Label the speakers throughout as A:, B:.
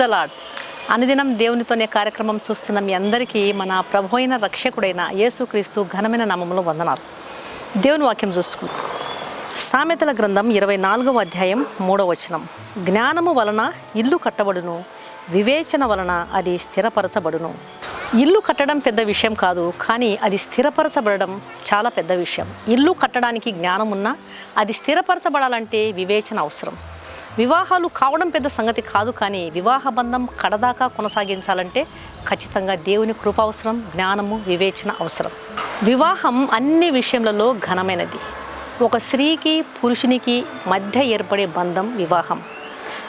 A: The lord అనుదినం దేవునితోనే కార్యక్రమం చూస్తున్న మీ అందరికీ మన ప్రభు అయిన రక్షకుడైన యేసుక్రీస్తు ఘనమైన నామములో వందనాలు. దేవుని వాక్యం చూసుకుందాం. సామెతల గ్రంథం ఇరవై నాలుగవ అధ్యాయం మూడవ వచనం. జ్ఞానము వలన ఇల్లు కట్టబడును వివేచన వలన అది స్థిరపరచబడును. ఇల్లు కట్టడం పెద్ద విషయం కాదు కానీ అది స్థిరపరచబడడం చాలా పెద్ద విషయం. ఇల్లు కట్టడానికి జ్ఞానం ఉన్నా అది స్థిరపరచబడాలంటే వివేచన అవసరం. వివాహాలు కావడం పెద్ద సంగతి కాదు కానీ వివాహ బంధం కడదాకా కొనసాగించాలంటే ఖచ్చితంగా దేవుని కృప అవసరం జ్ఞానము వివేచన అవసరం. వివాహం అన్ని విషయములలో ఘనమైనది. ఒక స్త్రీకి పురుషునికి మధ్య ఏర్పడే బంధం వివాహం.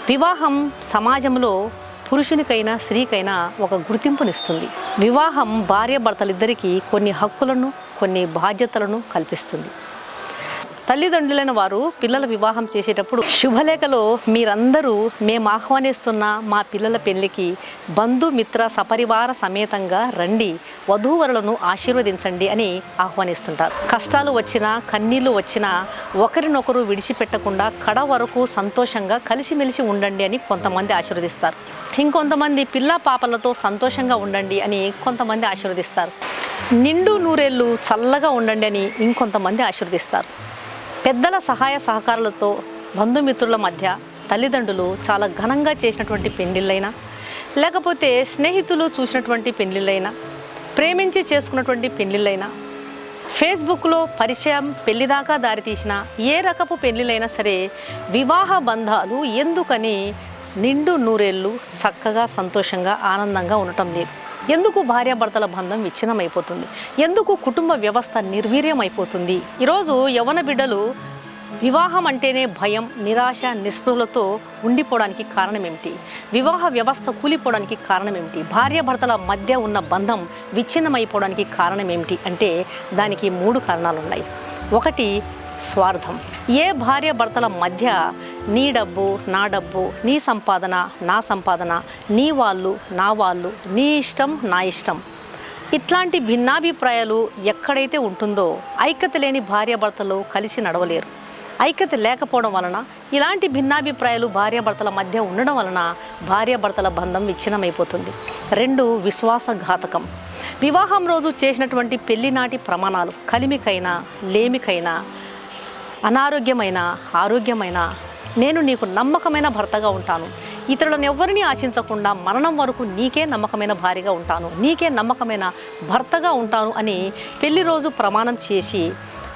A: వివాహం సమాజంలో పురుషునికైనా స్త్రీకైనా ఒక గుర్తింపునిస్తుంది. వివాహం భార్యాభర్తలిద్దరికీ కొన్ని హక్కులను కొన్ని బాధ్యతలను కల్పిస్తుంది. తల్లిదండ్రులైన వారు పిల్లల వివాహం చేసేటప్పుడు శుభలేఖలో మీరందరూ మేము ఆహ్వానిస్తున్న మా పిల్లల పెళ్ళికి బంధుమిత్ర సపరివార సమేతంగా రండి వధూవరులను ఆశీర్వదించండి అని ఆహ్వానిస్తుంటారు. కష్టాలు వచ్చినా కన్నీళ్ళు వచ్చినా ఒకరినొకరు విడిచిపెట్టకుండా కడ వరకు సంతోషంగా కలిసిమెలిసి ఉండండి అని కొంతమంది ఆశీర్వదిస్తారు. ఇంకొంతమంది పిల్ల పాపలతో సంతోషంగా ఉండండి అని కొంతమంది ఆశీర్వదిస్తారు. నిండు నూరేళ్ళు చల్లగా ఉండండి అని ఇంకొంతమంది ఆశీర్వదిస్తారు. పెద్దల సహాయ సహకారాలతో బంధుమిత్రుల మధ్య తల్లిదండ్రులు చాలా ఘనంగా చేసినటువంటి పెళ్ళిళ్ళైనా లేకపోతే స్నేహితులు చూసినటువంటి పెళ్ళిళ్ళైనా ప్రేమించి చేసుకున్నటువంటి పెళ్ళిళ్ళైనా ఫేస్బుక్లో పరిచయం పెళ్ళిదాకా దారితీసిన ఏ రకపు పెళ్ళిళ్ళైనా సరే వివాహ బంధాలు ఎందుకని నిండు నూరేళ్ళు చక్కగా సంతోషంగా ఆనందంగా ఉండటం లేదు. ఎందుకు భార్యాభర్తల బంధం విచ్ఛిన్నమైపోతుంది? ఎందుకు కుటుంబ వ్యవస్థ నిర్వీర్యం అయిపోతుంది ఈరోజు యవన బిడ్డలు వివాహం అంటేనే భయం నిరాశ నిస్పృహలతో ఉండిపోవడానికి కారణం ఏమిటి వివాహ వ్యవస్థ కూలిపోవడానికి కారణం ఏమిటి భార్యాభర్తల మధ్య ఉన్న బంధం విచ్ఛిన్నమైపోవడానికి కారణం ఏమిటి అంటే దానికి మూడు కారణాలు ఉన్నాయి ఒకటి స్వార్థం. ఏ భార్యాభర్తల మధ్య నీ డబ్బు నా డబ్బు నీ సంపాదన నా సంపాదన నీ వాళ్ళు నా వాళ్ళు నీ ఇష్టం నా ఇష్టం. ఇట్లాంటి భిన్నాభిప్రాయాలు ఎక్కడైతే ఉంటుందో ఐక్యత లేని భార్యాభర్తలు కలిసి నడవలేరు. ఐక్యత లేకపోవడం వలన ఇలాంటి భిన్నాభిప్రాయాలు భార్యాభర్తల మధ్య ఉండడం వలన భార్యాభర్తల బంధం విచ్ఛిన్నమైపోతుంది. రెండు విశ్వాసఘాతకం. వివాహం రోజు చేసినటువంటి పెళ్ళినాటి ప్రమాణాలు కలిమికైనా లేమికైనా అనారోగ్యమైన ఆరోగ్యమైన నేను నీకు నమ్మకమైన భర్తగా ఉంటాను. ఇతరులను ఎవరిని ఆశించకుండా మరణం వరకు నీకే నమ్మకమైన భార్యగా ఉంటాను. నీకే నమ్మకమైన భర్తగా ఉంటాను అని పెళ్ళి రోజు ప్రమాణం చేసి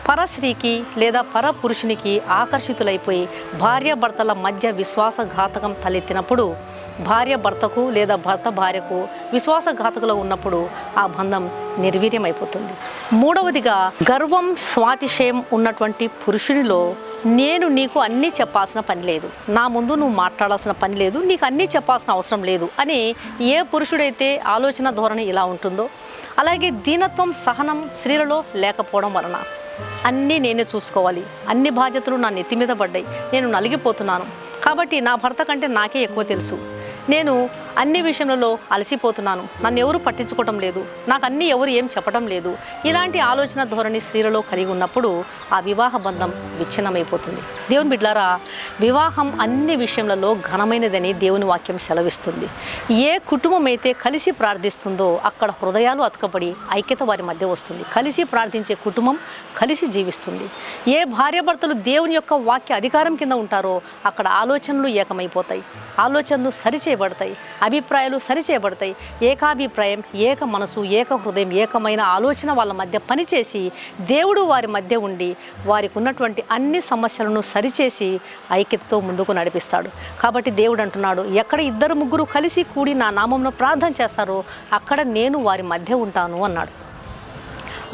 A: పరస్త్రీకి లేదా పర పురుషునికి ఆకర్షితులైపోయి భార్యాభర్తల మధ్య విశ్వాసఘాతకం తలెత్తినప్పుడు భార్య భర్తకు లేదా భర్త భార్యకు విశ్వాసఘాతకులు ఉన్నప్పుడు ఆ బంధం నిర్వీర్యమైపోతుంది. మూడవదిగా గర్వం స్వాతిశయం ఉన్నటువంటి పురుషునిలో నేను నీకు అన్నీ చెప్పాల్సిన పని లేదు. నా ముందు నువ్వు మాట్లాడాల్సిన పని లేదు. నీకు అన్నీ చెప్పాల్సిన అవసరం లేదు అని ఏ పురుషుడైతే ఆలోచన ధోరణి ఇలా ఉంటుందో అలాగే దీనత్వం సహనం స్త్రీలలో లేకపోవడం వలన అన్నీ నేనే చూసుకోవాలి. అన్ని బాధ్యతలు నా నెత్తి మీద పడ్డాయి. నేను నలిగిపోతున్నాను. కాబట్టి నా భర్త కంటే నాకే ఎక్కువ తెలుసు. నేను అన్ని విషయంలో అలసిపోతున్నాను. నన్ను ఎవరు పట్టించుకోవటం లేదు. నాకు అన్ని ఎవరు ఏం చెప్పడం లేదు. ఇలాంటి ఆలోచన ధోరణి స్త్రీలలో కలిగి ఉన్నప్పుడు ఆ వివాహ బంధం విచ్ఛిన్నమైపోతుంది. దేవుని బిడ్లారా వివాహం అన్ని విషయంలో ఘనమైనదని దేవుని వాక్యం సెలవిస్తుంది. ఏ కుటుంబం అయితే కలిసి ప్రార్థిస్తుందో అక్కడ హృదయాలు అతకబడి ఐక్యత వారి మధ్య వస్తుంది. కలిసి ప్రార్థించే కుటుంబం కలిసి జీవిస్తుంది. ఏ భార్యాభర్తలు దేవుని యొక్క వాక్య అధికారం కింద ఉంటారో అక్కడ ఆలోచనలు ఏకమైపోతాయి. ఆలోచనలు సరిచేయబడతాయి. అభిప్రాయాలు సరిచేయబడతాయి. ఏకాభిప్రాయం ఏక మనసు ఏక హృదయం ఏకమైన ఆలోచన వాళ్ళ మధ్య పనిచేసి దేవుడు వారి మధ్య ఉండి వారికి ఉన్నటువంటి అన్ని సమస్యలను సరిచేసి ఐక్యతతో ముందుకు నడిపిస్తాడు. కాబట్టి దేవుడు అంటున్నాడు ఎక్కడ ఇద్దరు ముగ్గురు కలిసి కూడి నా నామంలో ప్రార్థన చేస్తారో అక్కడ నేను వారి మధ్య ఉంటాను అన్నాడు.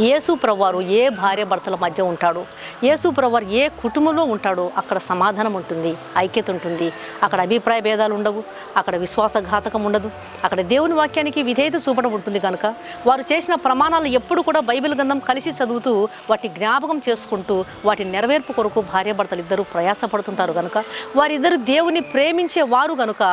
A: యేసు ప్రభువారు ఏ భార్య భర్తల మధ్య ఉంటాడు? యేసు ఏ కుటుంబంలో ఉంటాడో అక్కడ సమాధానం ఉంటుంది ఐక్యత ఉంటుంది. అక్కడ అభిప్రాయ భేదాలు ఉండవు అక్కడ విశ్వాసఘాతకం ఉండదు. అక్కడ దేవుని వాక్యానికి విధేయత చూపడం ఉంటుంది కనుక వారు చేసిన ప్రమాణాలు ఎప్పుడు కూడా బైబిల్ గ్రంథం కలిసి చదువుతూ వాటి జ్ఞాపకం చేసుకుంటూ వాటి నెరవేర్పు కొరకు భార్యాభర్తలు ఇద్దరు ప్రయాసపడుతుంటారు కనుక వారిద్దరు దేవుని ప్రేమించే వారు కనుక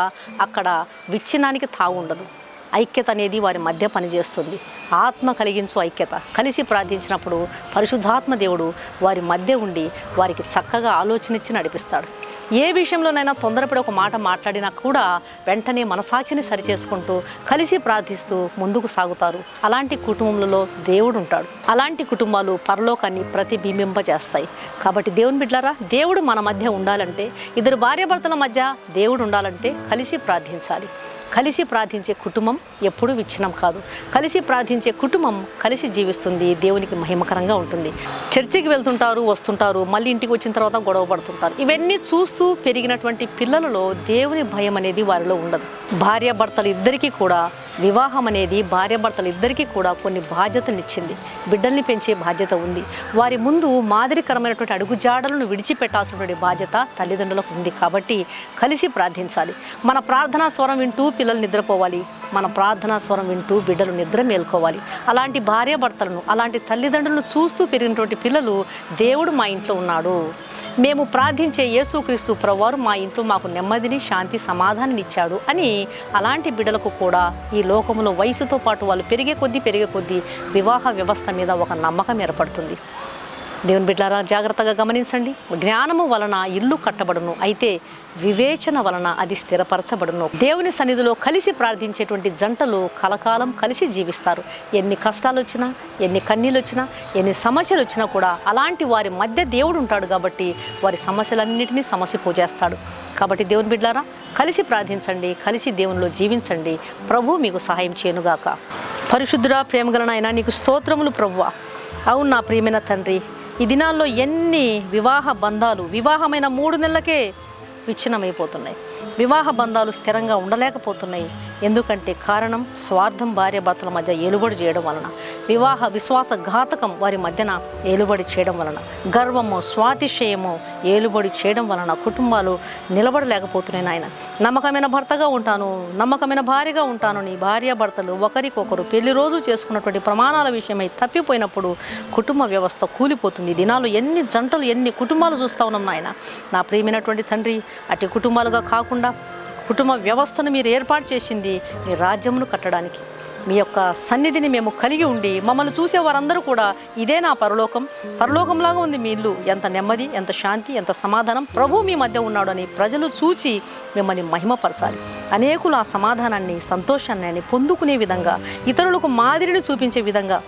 A: అక్కడ విచ్ఛిన్నానికి తావు ఉండదు ఐక్యత అనేది వారి మధ్య పనిచేస్తుంది. ఆత్మ కలిగించు ఐక్యత. కలిసి ప్రార్థించినప్పుడు పరిశుద్ధాత్మ దేవుడు వారి మధ్య ఉండి వారికి చక్కగా ఆలోచన ఇచ్చి నడిపిస్తాడు. ఏ విషయంలోనైనా తొందరపడి ఒక మాట మాట్లాడినా కూడా వెంటనే మనసాక్షిని సరిచేసుకుంటూ కలిసి ప్రార్థిస్తూ ముందుకు సాగుతారు. అలాంటి కుటుంబంలో దేవుడు ఉంటాడు. అలాంటి కుటుంబాలు పరలోకాన్ని ప్రతిబింబింపజేస్తాయి. కాబట్టి దేవుని బిడ్డారా దేవుడు మన మధ్య ఉండాలంటే ఇద్దరు భార్యాభర్తల మధ్య దేవుడు ఉండాలంటే కలిసి ప్రార్థించాలి. కలిసి ప్రార్థించే కుటుంబం ఎప్పుడూ విచ్ఛిన్నం కాదు. కలిసి ప్రార్థించే కుటుంబం కలిసి జీవిస్తుంది. దేవునికి మహిమకరంగా ఉంటుంది. చర్చికి వెళ్తుంటారు వస్తుంటారు మళ్ళీ ఇంటికి వచ్చిన తర్వాత గొడవ పడుతుంటారు. ఇవన్నీ చూస్తూ పెరిగినటువంటి పిల్లలలో దేవుని భయం అనేది వారిలో ఉండదు. భార్యాభర్తలు ఇద్దరికీ కూడా వివాహం అనేది భార్యాభర్తలు ఇద్దరికీ కూడా కొన్ని బాధ్యతలు ఇచ్చింది బిడ్డల్ని పెంచే బాధ్యత ఉంది. వారి ముందు మాదిరికరమైనటువంటి అడుగుజాడలను విడిచిపెట్టాల్సినటువంటి బాధ్యత తల్లిదండ్రులకు ఉంది కాబట్టి కలిసి ప్రార్థించాలి. మన ప్రార్థనా స్వరం వింటూ పిల్లలు నిద్రపోవాలి. మన ప్రార్థనా స్వరం వింటూ బిడ్డలు నిద్ర మేల్కోవాలి. అలాంటి భార్యాభర్తలను అలాంటి తల్లిదండ్రులను చూస్తూ పెరిగినటువంటి పిల్లలు దేవుడు మా ఇంట్లో ఉన్నాడు. మేము ప్రార్థించే యేసుక్రీస్తు ప్రభువారు మా ఇంట్లో మాకు నెమ్మదిని శాంతి సమాధానాన్ని ఇచ్చాడు అని అలాంటి బిడ్డలకు కూడా ఈ లోకంలో వయసుతో పాటు వాళ్ళు పెరిగే కొద్దీ పెరిగే కొద్దీ వివాహ వ్యవస్థ మీద ఒక నమ్మకం ఏర్పడుతుంది. దేవుని బిడ్డారా జాగ్రత్తగా గమనించండి. జ్ఞానము వలన ఇల్లు కట్టబడును అయితే వివేచన వలన అది స్థిరపరచబడును. దేవుని సన్నిధిలో కలిసి ప్రార్థించేటువంటి జంటలు కలకాలం కలిసి జీవిస్తారు. ఎన్ని కష్టాలు వచ్చినా ఎన్ని కన్నీళ్ళు వచ్చినా ఎన్ని సమస్యలు వచ్చినా కూడా అలాంటి వారి మధ్య దేవుడు ఉంటాడు కాబట్టి వారి సమస్యలన్నింటినీ సమస్య పూజేస్తాడు కాబట్టి దేవుని బిడ్డారా కలిసి ప్రార్థించండి కలిసి దేవునిలో జీవించండి. ప్రభు మీకు సహాయం చేయనుగాక. పరిశుద్ధుడా ప్రేమగలనైనా నీకు స్తోత్రములు ప్రభువ. అవును నా ప్రియమైన తండ్రి ఈ దినాల్లో ఎన్ని వివాహ బంధాలు వివాహమైన మూడు నెలలకే విచ్ఛిన్నమైపోతున్నాయి. వివాహ బంధాలు స్థిరంగా ఉండలేకపోతున్నాయి. ఎందుకంటే కారణం స్వార్థం భార్యాభర్తల మధ్య ఏలుబడి చేయడం వలన వివాహ విశ్వాస ఘాతకం వారి మధ్యన ఏలుబడి చేయడం వలన గర్వము స్వాతిశయము ఏలుబడి చేయడం వలన కుటుంబాలు నిలబడలేకపోతున్నాయి నాయన. నమ్మకమైన భర్తగా ఉంటాను నమ్మకమైన భార్యగా ఉంటాను. నీ భార్య భర్తలు ఒకరికొకరు పెళ్ళి రోజు చేసుకున్నటువంటి ప్రమాణాల విషయమై తప్పిపోయినప్పుడు కుటుంబ వ్యవస్థ కూలిపోతుంది. దినాలు ఎన్ని జంటలు ఎన్ని కుటుంబాలు చూస్తా ఉన్నాం నాయన. నా ప్రియమైనటువంటి తండ్రి అటు కుటుంబాలుగా కాకుండా కుటుంబ వ్యవస్థను మీరు ఏర్పాటు చేసింది మీ రాజ్యమును కట్టడానికి. మీ యొక్క సన్నిధిని మేము కలిగి ఉండి మమ్మల్ని చూసే వారందరూ కూడా ఇదే నా పరలోకం. పరలోకంలాగా ఉంది మీ ఇల్లు. ఎంత నెమ్మది ఎంత శాంతి ఎంత సమాధానం. ప్రభు మీ మధ్య ఉన్నాడు అని ప్రజలు చూచి మిమ్మల్ని మహిమపరచాలి. అనేకులు ఆ సమాధానాన్ని సంతోషాన్ని పొందుకునే విధంగా ఇతరులకు మాదిరిని చూపించే విధంగా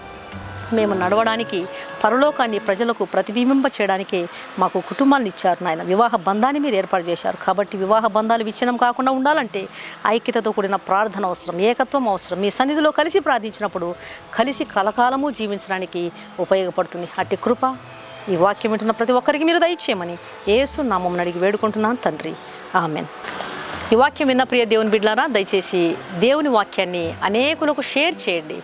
A: మేము నడవడానికి పరలోకాన్ని ప్రజలకు ప్రతిబింబింప చేయడానికి మాకు కుటుంబాన్ని ఇచ్చారు నాయన. వివాహ బంధాన్ని మీరు ఏర్పాటు చేశారు. కాబట్టి వివాహ బంధాలు విచ్ఛిన్నం కాకుండా ఉండాలంటే ఐక్యతతో కూడిన ప్రార్థన అవసరం ఏకత్వం అవసరం. మీ సన్నిధిలో కలిసి ప్రార్థించినప్పుడు కలిసి కలకాలము జీవించడానికి ఉపయోగపడుతుంది. అట్టి కృప ఈ వాక్యం వింటున్న ప్రతి ఒక్కరికి మీరు దయచేయమని ఏసు నామం అడిగి వేడుకుంటున్నాను తండ్రి. ఆమెన్. ఈ వాక్యం విన్న ప్రియ దేవుని బిడ్లారా దయచేసి దేవుని వాక్యాన్ని అనేకులకు షేర్ చేయండి.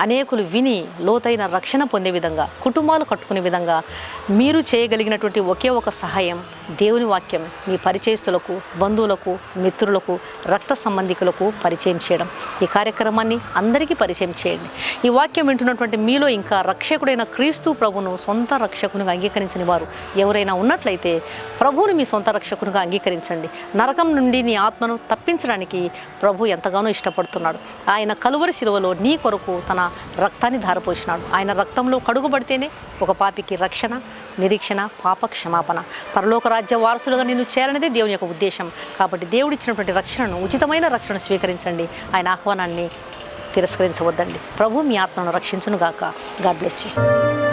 A: అనేకులు విని లోతైన రక్షణ పొందే విధంగా కుటుంబాలు కట్టుకునే విధంగా మీరు చేయగలిగినటువంటి ఒకే ఒక సహాయం దేవుని వాక్యం మీ పరిచయస్తులకు బంధువులకు మిత్రులకు రక్త సంబంధికులకు పరిచయం చేయడం. ఈ కార్యక్రమాన్ని అందరికీ పరిచయం చేయండి. ఈ వాక్యం వింటున్నటువంటి మీలో ఇంకా రక్షకుడైన క్రీస్తు ప్రభును సొంత రక్షకునిగా అంగీకరించని వారు ఎవరైనా ఉన్నట్లయితే ప్రభువుని మీ సొంత రక్షకునిగా అంగీకరించండి. నరకం నుండి నీ ఆత్మను తప్పించడానికి ప్రభు ఎంతగానో ఇష్టపడుతున్నాడు. ఆయన కలువరి శిలువలో నీ కొరకు తన రక్తాన్ని ధారపోసినాడు. ఆయన రక్తంలో కడుగుబడితేనే ఒక పాపికి రక్షణ నిరీక్షణ పాప క్షమాపణ పరలోక రాజ్య వారసులుగా నిన్ను చేయాలనేదే దేవుని యొక్క ఉద్దేశం. కాబట్టి దేవుడు ఇచ్చినటువంటి రక్షణను ఉచితమైన రక్షణ స్వీకరించండి. ఆయన ఆహ్వానాన్ని తిరస్కరించవద్దండి. ప్రభు మీ ఆత్మను రక్షించునుగాక. God bless you.